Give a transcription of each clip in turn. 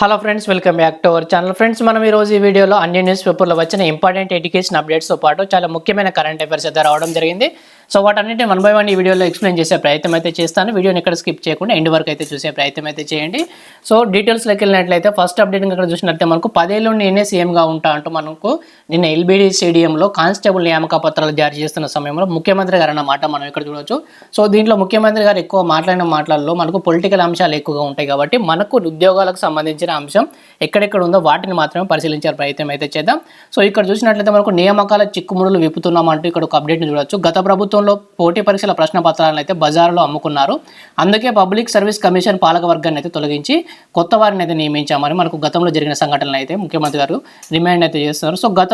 Hello friends welcome back to our channel friends మనం ఈ రోజు ఈ వీడియోలో అన్ని న్యూస్ పేపర్లో వచ్చిన ఇంపార్టెంట్ ఎడ్యుకేషన్ అప్డేట్స్తో పాటు చాలా ముఖ్యమైన కరెంట్ అఫైర్స్ అయితే రావడం జరిగింది. సో వాటన్నిటిని వన్ బై వన్ ఈ వీడియోలో ఎక్స్ప్లెయిన్ చేసే ప్రయత్నం అయితే చేస్తాను. వీడియోని ఇక్కడ స్కిప్ చేయకుండా ఎండ్ వరకు అయితే చూసే ప్రయత్నం అయితే చేయండి. సో డీటెయిల్స్లోకి వెళ్ళినట్లయితే ఫస్ట్ అప్డేట్ ఇక్కడ చూసినట్లయితే మనకు పదేళ్ళు నేనే సీఎంగా ఉంటా అంటూ మనకు నిన్న ఎల్బీడీ స్టేడియంలో కానిస్టేబుల్ నియామక పత్రాలు జారీ చేస్తున్న సమయంలో ముఖ్యమంత్రి గారు అన్నమాట మనం ఇక్కడ చూడొచ్చు. సో దీంట్లో ముఖ్యమంత్రి గారు ఎక్కువ మాట్లాడిన మాటలలో మనకు పొలిటికల్ అంశాలు ఎక్కువగా ఉంటాయి కాబట్టి మనకు ఉద్యోగాలకు సంబంధించిన అంశం ఎక్కడెక్కడ ఉందో వాటిని మాత్రమే పరిశీలించే ప్రయత్నం అయితే చేద్దాం. సో ఇక్కడ చూసినట్లయితే మనకు నియామకాల చిక్కుముడులు విప్పుతున్నామంటూ ఇక్కడ ఒక అప్డేట్ని చూడొచ్చు. గత ప్రభుత్వం ప్రభుత్వంలో పోటీ పరీక్షల ప్రశ్న పత్రాలను అయితే బజారులో అమ్ముకున్నారు. అందుకే పబ్లిక్ సర్వీస్ కమిషన్ పాలక వర్గాన్ని అయితే తొలగించి కొత్త వారిని అయితే నియమించామని మనకు గతంలో జరిగిన సంఘటనలు అయితే ముఖ్యమంత్రి గారు రిమైండ్ అయితే చేస్తున్నారు. సో గత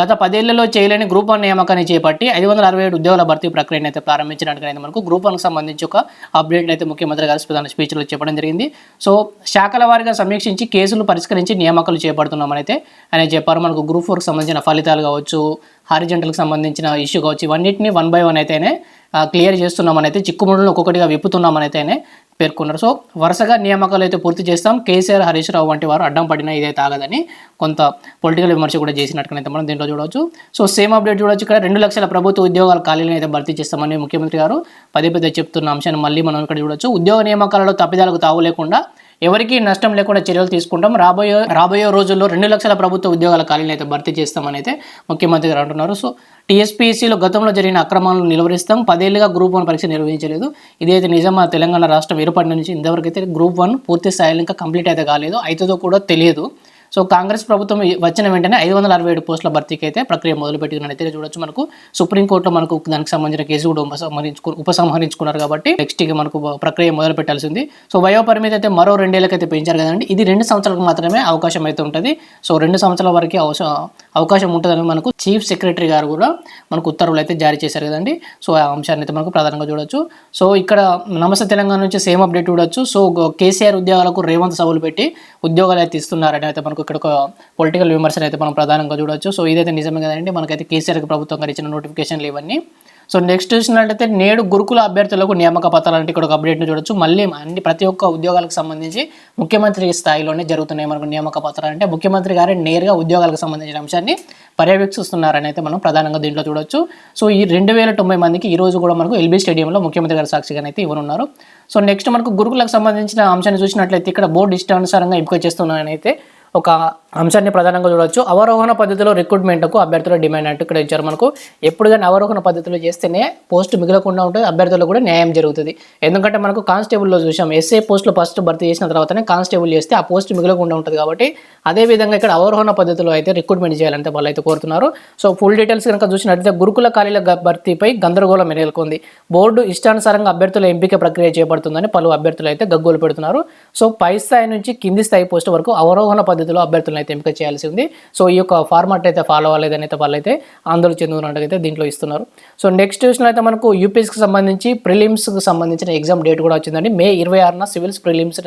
గత పదేళ్ళలో చేయలేని గ్రూప్ వన్ నియామకాన్ని చేపట్టి ఐదు వందల అరవై ఏడు ఉద్యోగాల భర్తీ ప్రక్రియను అయితే ప్రారంభించినట్టుగా అయితే మనకు గ్రూప్ వన్కి సంబంధించి ఒక అప్డేట్ అయితే ముఖ్యమంత్రి గారు ప్రధాన స్పీచ్లో చెప్పడం జరిగింది. సో శాఖల వారిగా సమీక్షించి కేసులు పరిష్కరించి నియామకాలు చేపడుతున్నామని అయితే ఆయన చెప్పారు. మనకు గ్రూప్ ఫోర్కి సంబంధించిన ఫలితాలు కావచ్చు హారిజెంటల్కి సంబంధించిన ఇష్యూ కావచ్చు ఇవన్నిటిని వన్ బై వన్ అయితేనే క్లియర్ చేస్తున్నామని అయితే చిక్కుముడులను ఒక్కొక్కటిగా విప్పుతున్నామని అయితేనే పేర్కొన్నారు. సో వరుసగా నియామకాలు అయితే పూర్తి చేస్తాం. కేసీఆర్ హరీష్ రావు వంటి వారు అడ్డం పడినా ఇదైతే ఆగదని కొంత పొలిటికల్ విమర్శ కూడా చేసినట్టుగానైతే మనం దీంట్లో చూడవచ్చు. సో సేమ్ అప్డేట్ చూడొచ్చు ఇక్కడ రెండు లక్షల ప్రభుత్వ ఉద్యోగాల ఖాళీలను అయితే భర్తీ చేస్తామని ముఖ్యమంత్రి గారు పదే పదే చెప్తున్న అంశాన్ని మళ్ళీ మనం ఇక్కడ చూడవచ్చు. ఉద్యోగ నియామకాలలో తప్పిదాలకు తావు లేకుండా ఎవరికీ నష్టం లేకుండా చర్యలు తీసుకుంటాం. రాబోయే రాబోయే రోజుల్లో రెండు లక్షల ప్రభుత్వ ఉద్యోగాల ఖాళీని అయితే భర్తీ చేస్తామని అయితే ముఖ్యమంత్రి గారు అంటున్నారు. సో టీఎస్పీఎస్సీలో గతంలో జరిగిన అక్రమాలను నిలువరిస్తాం. పదేళ్ళుగా గ్రూప్ వన్ పరీక్ష నిర్వహించలేదు. ఇదైతే నిజమా తెలంగాణ రాష్ట్రం ఏర్పడిన నుంచి ఇంతవరకు అయితే గ్రూప్ వన్ పూర్తి స్థాయిలో ఇంకా కంప్లీట్ అయితే కాలేదు. అవుతుందో కూడా తెలియదు. సో కాంగ్రెస్ ప్రభుత్వం వచ్చిన వెంటనే ఐదు వందల అరవై ఏడు పోస్టుల భర్తీకి అయితే ప్రక్రియ మొదలుపెట్టినట్టు చూడొచ్చు. మనకు సుప్రీంకోర్టులో మనకు దానికి సంబంధించిన కేసు కూడా ఉపసంహరించుకు ఉపసంహరించుకున్నారు కాబట్టి నెక్స్ట్ ఇక మనకు ప్రక్రియ మొదలు పెట్టాల్సింది. సో వయో పరిమితి అయితే మరో రెండేళ్ళకి అయితే పెంచారు కదండి. ఇది రెండు సంవత్సరాలకు మాత్రమే అవకాశం అయితే ఉంటుంది. సో రెండు సంవత్సరాల వరకు అవసరం అవకాశం ఉంటుందని మనకు చీఫ్ సెక్రటరీ గారు కూడా మనకు ఉత్తర్వులు అయితే జారీ చేశారు కదండి. సో ఆ అంశాన్ని అయితే మనకు ప్రధానంగా చూడొచ్చు. సో ఇక్కడ నమస్తే తెలంగాణ నుంచి సేమ్ అప్డేట్ చూడొచ్చు. సో కేసీఆర్ ఉద్యోగాలకు రేవంత్ సభలు పెట్టి ఉద్యోగాలు అయితే ఇస్తున్నారని అయితే మనకు ఇక్కడ ఒక పొలిటికల్ విమర్శలు అయితే మనం ప్రధానంగా చూడొచ్చు. సో ఇదైతే నిజమే కదండి. మనకైతే కేసీఆర్ ప్రభుత్వం గారు ఇచ్చిన నోటిఫికేషన్లు ఇవన్నీ. సో నెక్స్ట్ చూసినట్లయితే నేడు గురుకుల అభ్యర్థులకు నియామక పత్రాలు అంటే ఇక్కడ ఒక అప్డేట్ను చూడొచ్చు. మళ్ళీ అన్ని ప్రతి ఒక్క ఉద్యోగాలకు సంబంధించి ముఖ్యమంత్రి స్థాయిలోనే జరుగుతున్నాయి మనకు నియామక పత్రాలు. అంటే ముఖ్యమంత్రి గారే నేరుగా ఉద్యోగాలకు సంబంధించిన అంశాన్ని పర్యవేక్షిస్తున్నారని అయితే మనం ప్రధానంగా దీంట్లో చూడొచ్చు. సో ఈ రెండు వేల తొంభై మందికి ఈ రోజు కూడా మనకు ఎల్బీ స్టేడియంలో ముఖ్యమంత్రి గారి సాక్షిగా అయితే ఇవ్వనున్నారు. సో నెక్స్ట్ మనకు గురుకులకు సంబంధించిన అంశాన్ని చూసినట్లయితే ఇక్కడ బోర్డు ఇష్టానుసారంగా ఎంపిక చేస్తున్నారని అయితే ఒక అంశాన్ని ప్రధానంగా చూడవచ్చు అవరోహణ పద్ధతిలో రిక్రూట్మెంట్కు అభ్యర్థుల డిమాండ్ అంటూ ఇక్కడ ఇచ్చారు మనకు. ఎప్పుడు కానీ అవరోహణ పద్ధతిలో చేస్తేనే పోస్ట్ మిగలకుండా ఉంటుంది అభ్యర్థులకు కూడా న్యాయం జరుగుతుంది. ఎందుకంటే మనకు కానిస్టేబుల్లో చూసాం ఎస్ఏ పోస్టులు ఫస్ట్ భర్తీ చేసిన తర్వాతనే కానిస్టేబుల్ చేస్తే ఆ పోస్ట్ మిగలకుండా ఉంటుంది కాబట్టి అదే విధంగా ఇక్కడ అవరోహణ పద్ధతిలో అయితే రిక్రూట్మెంట్ చేయాలంటే వాళ్ళు అయితే కోరుతున్నారు. సో ఫుల్ డీటెయిల్స్ కనుక చూసినట్లయితే గురుకుల ఖాళీల భర్తీపై గందరగోళం నెలకొంది. బోర్డు ఇష్టానుసారంగా అభ్యర్థుల ఎంపిక ప్రక్రియ చేపడుతుందని పలు అభ్యర్థులు అయితే గగ్గోలు పెడుతున్నారు. సో పై స్థాయి నుంచి కింది స్థాయి పోస్ట్ వరకు అవరోహణ పద్ధతిలో అభ్యర్థులను అయితే ఎంపిక చేయాల్సి ఉంది. సో ఈ యొక్క ఫార్మాట్ అయితే ఫాలో అవ్వలేదని అయితే వాళ్ళైతే ఆందోళన చెందుతున్నట్టు అయితే దీంట్లో ఇస్తున్నారు. సో నెక్స్ట్ చూసినట్లయితే మనకు యూపీఎస్కి సంబంధించి ప్రిలిమ్స్కి సంబంధించిన ఎగ్జామ్ డేట్ కూడా వచ్చిందండి. మే ఇరవై ఆరున సివిల్స్ ప్రిలిమ్స్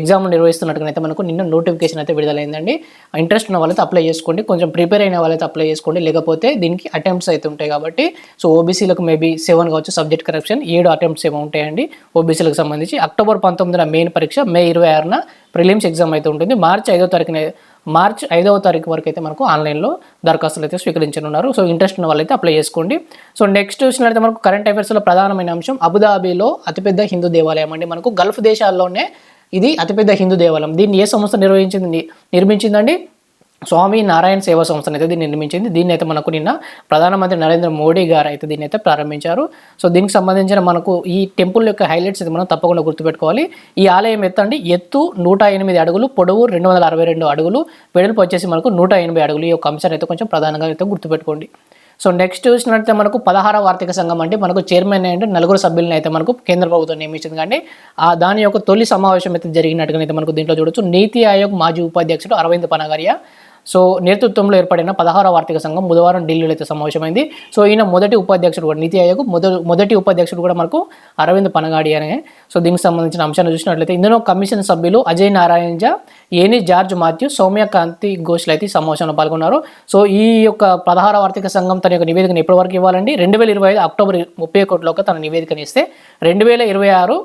ఎగ్జామ్ నిర్వహిస్తున్నట్టుగా అయితే మనకు నిన్న నోటిఫికేషన్ అయితే విడుదలైందండి. ఇంట్రెస్ట్ ఉన్న వాళ్ళైతే అప్లై చేసుకోండి. కొంచెం ప్రిపేర్ అయిన వాళ్ళైతే అప్లై చేసుకోండి. లేకపోతే దీనికి అటెంప్ట్స్ అయితే ఉంటాయి కాబట్టి సో ఓబీసీలకు మేబీ సెవెన్ కావచ్చు సబ్జెక్ట్ కరెక్షన్ ఏడు అటెంప్ట్స్ ఏమో ఉంటాయండి. ఓబీసీలకు సంబంధించి. అక్టోబర్ పంతొమ్మిదిన మెయిన్ పరీక్ష. మే ఇరవై ఆరున ప్రిలిమ్స్ ఎగ్జామ్ అయితే ఉంటుంది. మార్చి ఐదో తారీఖున మార్చ్ ఐదవ తారీఖు వరకు అయితే మనకు ఆన్లైన్లో దరఖాస్తులు అయితే స్వీకరించనున్నారు. సో ఇంట్రెస్ట్ ఉన్న వాళ్ళైతే అప్లై చేసుకోండి. సో నెక్స్ట్ చూసినట్లయితే మనకు కరెంట్ అఫైర్స్లో ప్రధానమైన అంశం అబుదాబీలో అతిపెద్ద హిందూ దేవాలయం అండి. మనకు గల్ఫ్ దేశాల్లోనే ఇది అతిపెద్ద హిందూ దేవాలయం. దీన్ని ఏ సంస్థ నిర్వహించింది నిర్మించిందండి? స్వామి నారాయణ సేవా సంస్థను అయితే దీన్ని నిర్మించింది. దీన్ని అయితే మనకు నిన్న ప్రధానమంత్రి నరేంద్ర మోడీ గారు అయితే దీన్ని అయితే ప్రారంభించారు. సో దీనికి సంబంధించిన మనకు ఈ టెంపుల్ యొక్క హైలైట్స్ అయితే మనం తప్పకుండా గుర్తుపెట్టుకోవాలి. ఈ ఆలయం ఎత్తు అండి ఎత్తు నూట ఎనిమిది అడుగులు పొడవు రెండు వందల అరవై రెండు అడుగులు వెడల్పు వచ్చేసి మనకు నూట ఎనభై అడుగులు. ఈ యొక్క అంశాన్ని అయితే కొంచెం ప్రధానంగా అయితే గుర్తుపెట్టుకోండి. సో నెక్స్ట్ చూసినట్లయితే మనకు పదహారవ ఆర్థిక సంఘం అంటే మనకు చైర్మన్ అండ్ నలుగురు సభ్యులను అయితే మనకు కేంద్ర ప్రభుత్వం నియమించింది కానీ ఆ దాని యొక్క తొలి సమావేశం అయితే జరిగినట్టుగా అయితే మనకు దీంట్లో చూడొచ్చు. నీతి ఆయోగ్ మాజీ ఉపాధ్యక్షుడు అరవింద్ పనగరియా సో నేతృత్వంలో ఏర్పడిన పదహారవ ఆర్థిక సంఘం బుధవారం ఢిల్లీలో అయితే సమావేశమైంది. సో ఈయన మొదటి ఉపాధ్యక్షుడు కూడా నీతి ఆయోగ్ మొదటి మొదటి ఉపాధ్యక్షుడు కూడా మనకు అరవింద్ పనగాడి అనే. సో దీనికి సంబంధించిన అంశాన్ని చూసినట్లయితే ఇందులో కమిషన్ సభ్యులు అజయ్ నారాయణ జా ఏని జార్జ్ మాథ్యూ సౌమ్య కాంతి ఘోష్లు అయితే సమావేశంలో పాల్గొన్నారు. సో ఈ యొక్క పదహార ఆర్థిక సంఘం తన యొక్క నివేదికను ఎప్పటి వరకు ఇవ్వాలండి? రెండు వేల ఇరవై ఐదు అక్టోబర్ ముప్పై ఒకటిలోకి తన నివేదికను ఇస్తే రెండు వేల ఇరవై ఆరు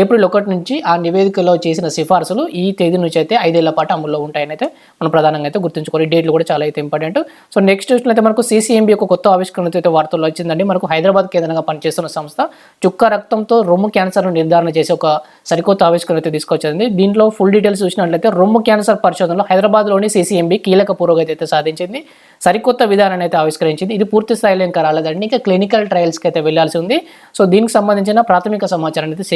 ఏప్రిల్ ఒకటి నుంచి ఆ నివేదికలో చేసిన సిఫార్సులు ఈ తేదీ నుంచి అయితే ఐదేళ్ళ పాటు అమల్లో ఉంటాయని అయితే మనం ప్రధానంగా అయితే గుర్తుంచుకోవాలి. డేట్లు కూడా చాలా అయితే ఇంపార్టెంట్ సో నెక్స్ట్ చూసినట్లయితే మనకు సీసీఎంబీ ఒక కొత్త ఆవిష్కరణతో అయితే వార్తల్లో వచ్చిందండి. మనకు హైదరాబాద్ కేంద్రంగా పనిచేస్తున్న సంస్థ చుక్క రక్తంతో రొమ్ము క్యాన్సర్ నిర్ధారణ చేసే ఒక సరికొత్త ఆవిష్కరణ అయితే తీసుకొచ్చింది. దీంట్లో ఫుల్ డీటెయిల్స్ చూసినట్లయితే రొమ్ము క్యాన్సర్ పరిశోధనలో హైదరాబాద్లోని సీసీఎంబీ కీలక పురోగతి అయితే సాధించింది. సరికొత్త విధానాన్ని అయితే ఆవిష్కరించింది. ఇది పూర్తి స్థాయిలో ఇంకా రాలేదండి. ఇంకా క్లినికల్ ట్రయల్స్కి అయితే వెళ్ళాల్సి ఉంది. సో దీనికి సంబంధించిన ప్రాథమిక సమాచారాన్ని అయితే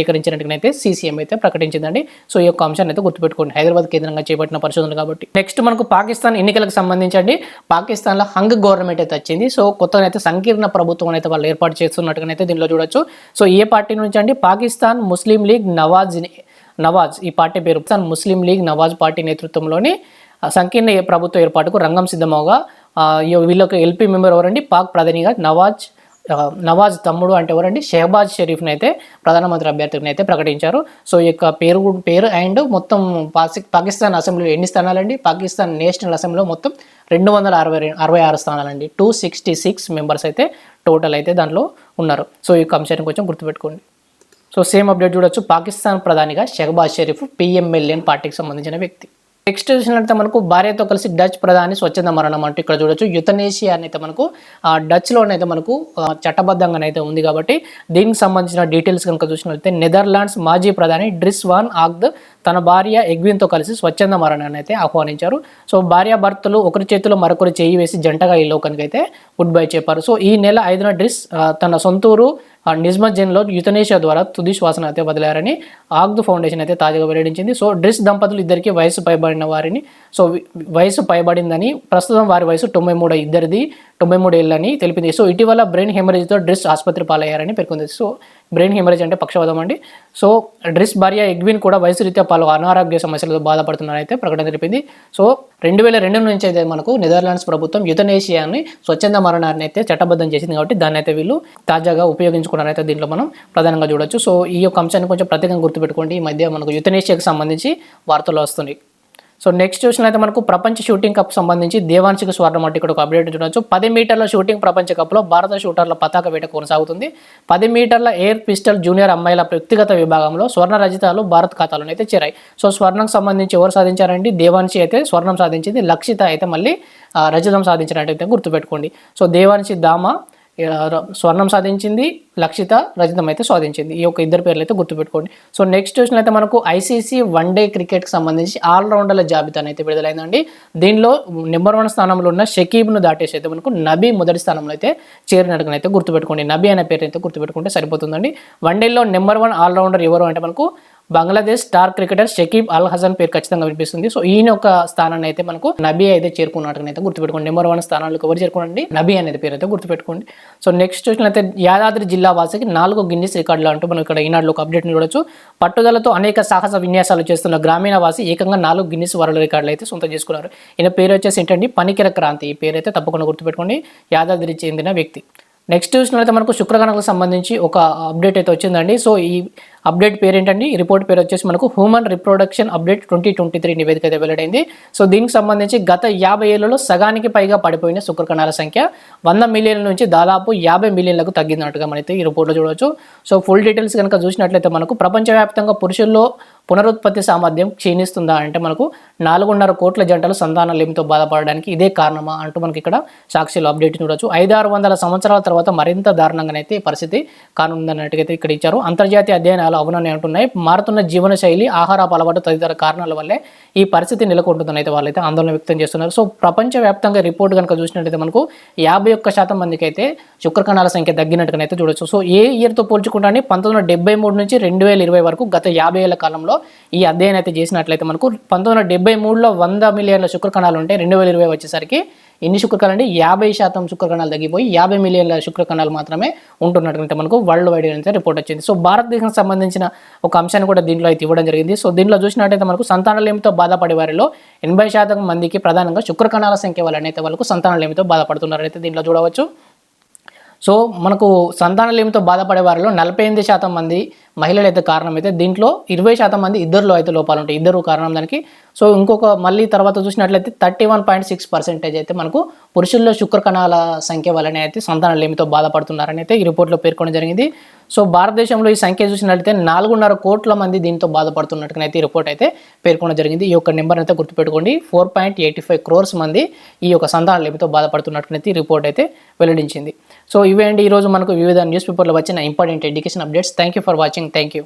అయితే సీసీఎం అయితే ప్రకటించిందండి. సో ఈ యొక్క అంశాన్ని అయితే గుర్తుపెట్టుకోండి. హైదరాబాద్ కేంద్రంగా చేపట్టిన పరిశోధనలు కాబట్టి. నెక్స్ట్ మనకు పాకిస్తాన్ ఎన్నికలకు సంబంధించండి పాకిస్తాన్లో హంగ్ గవర్నమెంట్ అయితే వచ్చింది. సో కొత్తగా అయితే సంకీర్ణ ప్రభుత్వం అయితే వాళ్ళు ఏర్పాటు చేస్తున్నట్టుగా అయితే దీనిలో చూడొచ్చు. సో ఏ పార్టీ నుంచి అండి? పాకిస్తాన్ ముస్లిం లీగ్ నవాజ్ నవాజ్ ఈ పార్టీ పేరు ముస్లిం లీగ్ నవాజ్ పార్టీ నేతృత్వంలోని సంకీర్ణ ప్రభుత్వ ఏర్పాటుకు రంగం సిద్ధమవగా వీళ్ళొక వీళ్ళకి ఎల్పీ మెంబర్ ఎవరండి? పాక్ ప్రధానిగా నవాజ్ నవాజ్ తమ్ముడు అంటే ఎవరండి? షెహబాజ్ షరీఫ్ని అయితే ప్రధానమంత్రి అభ్యర్థిని అయితే ప్రకటించారు. సో ఈ యొక్క పేరు పేరు అండ్ మొత్తం పాకిస్తాన్ అసెంబ్లీలో ఎన్ని స్థానాలండి? పాకిస్తాన్ నేషనల్ అసెంబ్లీలో మొత్తం రెండు వందల అరవై అరవై ఆరు స్థానాలండి. టూ సిక్స్టీ సిక్స్ మెంబర్స్ అయితే టోటల్ అయితే దాంట్లో ఉన్నారు. సో ఈ యొక్క అంశాన్ని కొంచెం గుర్తుపెట్టుకోండి. సో సేమ్ అప్డేట్ చూడొచ్చు. పాకిస్తాన్ ప్రధానిగా షెహబాజ్ షరీఫ్ పిఎంఎల్ఎన్ పార్టీకి సంబంధించిన వ్యక్తి. నెక్స్ట్ చూసినట్లయితే మనకు భార్యతో కలిసి డచ్ ప్రధాని స్వచ్ఛంద మరణం అంటూ ఇక్కడ చూడొచ్చు. యుతనేషియా అనేది మనకు డచ్లోనైతే మనకు చట్టబద్ధంగానైతే ఉంది కాబట్టి దీనికి సంబంధించిన డీటెయిల్స్ కనుక చూసినట్లయితే నెదర్లాండ్స్ మాజీ ప్రధాని డ్రిస్ వాన్ ఆగ్ద్ తన భార్య ఎగ్విన్తో కలిసి స్వచ్ఛంద మరణాన్ని అయితే ఆహ్వానించారు. సో భార్యాభర్తలు ఒకరి చేతిలో మరొకరు చేయి వేసి జంటగా ఈ లోకానికి అయితే గుడ్ బై చెప్పారు. సో ఈ నెల ఐదున డ్రిస్ తన సొంతూరు నిజ్మజ్జన్లో యుతనేషియా ద్వారా తుది శ్వాసన అయితే వదిలారని ఆగ్దు ఫౌండేషన్ అయితే తాజాగా వెల్లడించింది. సో డ్రిస్ దంపతులు ఇద్దరికి వయసు పైబడిన వారిని సో వయసు పైబడిందని ప్రస్తుతం వారి వయసు తొంభై మూడు ఇద్దరిది. తొంభై మూడు ఏళ్ళని తెలిపింది. సో ఇటీవల బ్రెయిన్ హెమరేజ్తో డ్రిస్ ఆసుపత్రి పాలయ్యారని పేర్కొంది. సో బ్రెయిన్ హెమరేజ్ అంటే పక్షవాదం అండి. సో డ్రిస్ భార్య ఎగ్విన్ కూడా వయసు రీత్యా పలు అనారోగ్య సమస్యలతో బాధపడుతున్నారైతే ప్రకటన తెలిపింది. సో రెండు వేల రెండు నుంచి అయితే మనకు నెదర్లాండ్స్ ప్రభుత్వం యుతనేషియాని స్వచ్ఛంద మరణాన్ని అయితే చట్టబద్ధం చేసింది కాబట్టి దాన్ని అయితే వీళ్ళు తాజాగా ఉపయోగించుకున్నారైతే దీంట్లో మనం ప్రధానంగా చూడొచ్చు. సో ఈ యొక్క అంశాన్ని కొంచెం ప్రత్యేకంగా గుర్తుపెట్టుకోండి. ఈ మధ్య మనకు యుతనేషియాకి సంబంధించి వార్తలు వస్తున్నాయి. సో నెక్స్ట్ చూసినట్లయితే మనకు ప్రపంచ షూటింగ్ కప్ సంబంధించి దేవాంశిక స్వర్ణం అంటే ఇక్కడ ఒక అప్డేట్ చూడవచ్చు పది మీటర్ల షూటింగ్ ప్రపంచ కప్లో భారత షూటర్ల పతాక వేట కొనసాగుతుంది. పది మీటర్ల ఎయిర్ పిస్టల్ జూనియర్ అమ్మాయిల వ్యక్తిగత విభాగంలో స్వర్ణ రజితాలు భారత్ ఖాతాలను అయితే చేరాయి. సో స్వర్ణం సంబంధించి ఎవరు సాధించారండి? దేవాన్షి అయితే స్వర్ణం సాధించింది. లక్షిత అయితే మళ్ళీ ఆ, రజతం సాధించినట్టయితే గుర్తుపెట్టుకోండి. సో దేవాన్షి దామ స్వర్ణం సాధించింది లక్షిత రజతం అయితే సాధించింది ఈ యొక్క ఇద్దరు పేర్లు అయితే గుర్తుపెట్టుకోండి. సో నెక్స్ట్ చూసినట్లయితే మనకు ఐసీసీ వన్ డే క్రికెట్కి సంబంధించి ఆల్రౌండర్ల జాబితాను అయితే విడుదలైందండి. దీనిలో నెంబర్ వన్ స్థానంలో ఉన్న షకీబ్ను దాటేసి అయితే మనకు నబీ మొదటి స్థానంలో అయితే చేరినట్టుగా అయితే గుర్తుపెట్టుకోండి. నబీ అనే పేరు అయితే గుర్తుపెట్టుకుంటే సరిపోతుందండి. వన్ డేలో నెంబర్ వన్ ఆల్రౌండర్ ఎవరు అంటే మనకు బంగ్లాదేశ్ స్టార్ క్రికెటర్ షకీబ్ అల్ హసన్ పేరు ఖచ్చితంగా వినిపిస్తుంది. సో ఈయన ఒక స్థానాన్ని అయితే మనకు నబీ అయితే చేరుకున్నట్టుగా అయితే గుర్తుపెట్టుకోండి. నెంబర్ వన్ స్థానాలకు ఎవరు చేరుకోండి నబీ అనేది పేరు అయితే గుర్తుపెట్టుకోండి. సో నెక్స్ట్ చూసినట్లయితే యాదాద్రి జిల్లా వాసికి నాలుగు గిన్నిస్ రికార్డులు అంటూ మనం ఇక్కడ ఈనాడులో ఒక అప్డేట్ని చూడొచ్చు. పట్టుదలతో అనేక సాహస విన్యాసాలు చేస్తున్న గ్రామీణ వాసి ఏకంగా నాలుగు గిన్నిస్ వరల్డ్ రికార్డులు అయితే సొంతం చేసుకున్నారు. ఈయన పేరు వచ్చేసి ఏంటంటే పనికిర క్రాంతి. ఈ పేరు అయితే తప్పకుండా గుర్తుపెట్టుకోండి. యాదాద్రి చెందిన వ్యక్తి. నెక్స్ట్ చూసినట్లయితే మనకు శుక్రగణకు సంబంధించి ఒక అప్డేట్ అయితే వచ్చిందండి. సో ఈ అప్డేట్ పేరు ఏంటండి రిపోర్ట్ పేరు వచ్చేసి మనకు human reproduction update twenty twenty three నివేదిక అయితే వెల్లడైంది. సో దీనికి సంబంధించి గత యాభై ఏళ్ళలో సగానికి పైగా పడిపోయిన శుక్రకణాల సంఖ్య వంద మిలియన్ల నుంచి దాదాపు యాభై మిలియన్లకు తగ్గినట్టుగా మనైతే ఈ రిపోర్ట్లో చూడవచ్చు. సో ఫుల్ డీటెయిల్స్ కనుక చూసినట్లయితే మనకు ప్రపంచవ్యాప్తంగా పురుషుల్లో పునరుత్పత్తి సామర్థ్యం క్షీణిస్తుందా అంటే మనకు నాలుగున్నర కోట్ల జంటలు సంతానలేమితో బాధపడడానికి ఇదే కారణమా అంటూ మనకి ఇక్కడ సాక్షిలో అప్డేట్ చూడొచ్చు. ఐదు ఆరు వందల సంవత్సరాల తర్వాత మరింత దారుణంగానైతే ఈ పరిస్థితి కానుందన్నట్టుగా అయితే ఇక్కడ ఇచ్చారు. అంతర్జాతీయ అధ్యయనాలు అవునని అంటున్నాయి. మారుతున్న జీవన శైలి ఆహారపు అలవాటు తదితర కారణాల వల్లే ఈ పరిస్థితి నెలకొంటుందని అయితే వాళ్ళైతే ఆందోళన వ్యక్తం చేస్తున్నారు. సో ప్రపంచవ్యాప్తంగా రిపోర్ట్ కనుక చూసినట్టయితే మనకు యాభై ఒక్క శాతం మందికి అయితే శుక్రకణాల సంఖ్య తగ్గినట్టుగా అయితే చూడొచ్చు. సో ఏ ఇయర్తో పోల్చుకుంటే పంతొమ్మిది వందల డెబ్బై మూడు నుంచి రెండు వేల ఇరవై వరకు గత యాభై ఏళ్ళ కాలంలో ఈ అధ్యయనం అయితే చేసినట్లయితే మనకు పంతొమ్మిది వందల డెబ్బై మూడులో వంద మిలియన్ల శుక్రకణాలు ఉంటే రెండు వేల ఇరవై వచ్చేసరికి ఎన్ని శుక్రకణాలు అంటే యాభై శాతం శుక్రకణాలు తగ్గిపోయి యాభై మిలియన్ల శుక్రకణాలు మాత్రమే ఉంటున్నట్టుగా మనకు వరల్డ్ వైడ్ అయితే రిపోర్ట్ వచ్చింది. సో భారతదేశానికి సంబంధించిన ఒక అంశాన్ని కూడా దీంట్లో అయితే ఇవ్వడం జరిగింది. సో దీంట్లో చూసినట్టయితే మనకు సంతానలేమితో బాధపడే వారిలో ఎనభై శాతం మందికి ప్రధానంగా శుక్రకణాల సంఖ్య వలన అయితే వాళ్ళకు సంతానలేమితో బాధపడుతున్నారని అయితే దీంట్లో చూడవచ్చు. సో మనకు సంతానలేమితో బాధపడే వారిలో నలభై ఎనిమిది శాతం మంది మహిళలు అయితే కారణం అయితే దీంట్లో ఇరవై శాతం మంది ఇద్దరులో అయితే లోపాలు ఉంటాయి. ఇద్దరు కారణం దానికి. సో ఇంకొక మళ్ళీ తర్వాత చూసినట్లయితే thirty one point six percentage అయితే మనకు పురుషుల్లో శుక్ర కణాల సంఖ్య వల్లనే అయితే సంతానలేమితో బాధపడుతున్నారని అయితే ఈ రిపోర్ట్లో పేర్కొనడం జరిగింది. సో భారతదేశంలో ఈ సంఖ్య చూసినట్లయితే నాలుగున్నర కోట్ల మంది దీంతో బాధపడుతున్నట్టుగా అయితే ఈ రిపోర్ట్ అయితే పేర్కొనడం జరిగింది. ఈ యొక్క నెంబర్ అయితే గుర్తుపెట్టుకోండి. Four point eighty five crores మంది ఈ యొక్క సంతానలేమితో లేమితో బాధపడుతున్నట్టుగా అయితే ఈ రిపోర్ట్ అయితే వెల్లడించింది. సో ఇవే అండి ఈరోజు మనకు వివిధ న్యూస్ పేపర్లో వచ్చిన important education updates. Thank you for watching thank you